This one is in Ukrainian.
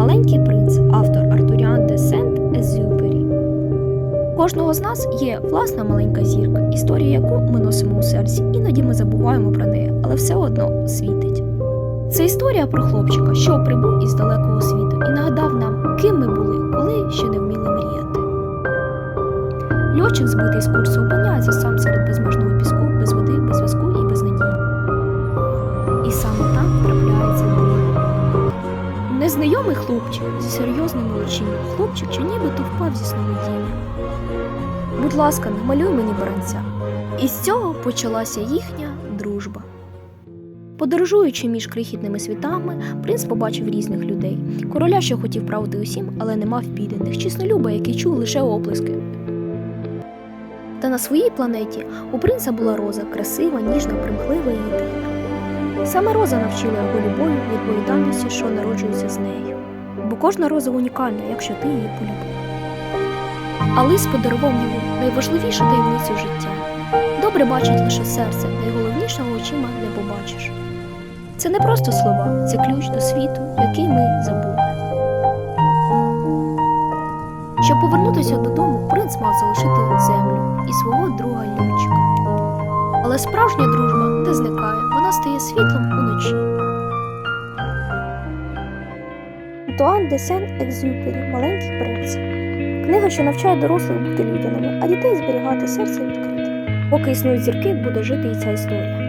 Маленький принц, автор Артуріан де Сент-Езюпері. У Кожного з нас є власна маленька зірка, історія яку ми носимо у серці. Іноді ми забуваємо про неї, але все одно світить. Це історія про хлопчика, що прибув із далекого світу і нагадав нам, ким ми були, коли ще не вміли мріяти. Льотчик, збитий з курсу, опиняється сам Незнайомий хлопчик зі серйозними очима, хлопчик, що нібито впав зі сновидіння. Будь ласка, намалюй мені баранця. І з цього почалася їхня дружба. Подорожуючи між крихітними світами, принц побачив різних людей. Короля, що хотів правити усім, але не мав підданих, чеснолюба, який чув лише оплески. Та на своїй планеті у принца була роза, красива, ніжна, примхлива і єдина. Саме роза навчила його любові відповідальності, що народжується з нею. Бо кожна роза унікальна, якщо ти її полюбив. А лис подарував йому найважливішу таємницю життя. Добре бачить лише серце, найголовнішого очима не побачиш. Це не просто слова, це ключ до світу, який ми забули. Щоб повернутися додому, принц мав залишити землю і свого друга Льотчика. Але справжня дружба Антуан де Сен-Екзюпері Маленький принц. Книга, що навчає дорослих бути людяними, а дітей зберігати серце відкрите. Поки існують зірки, буде жити і ця історія.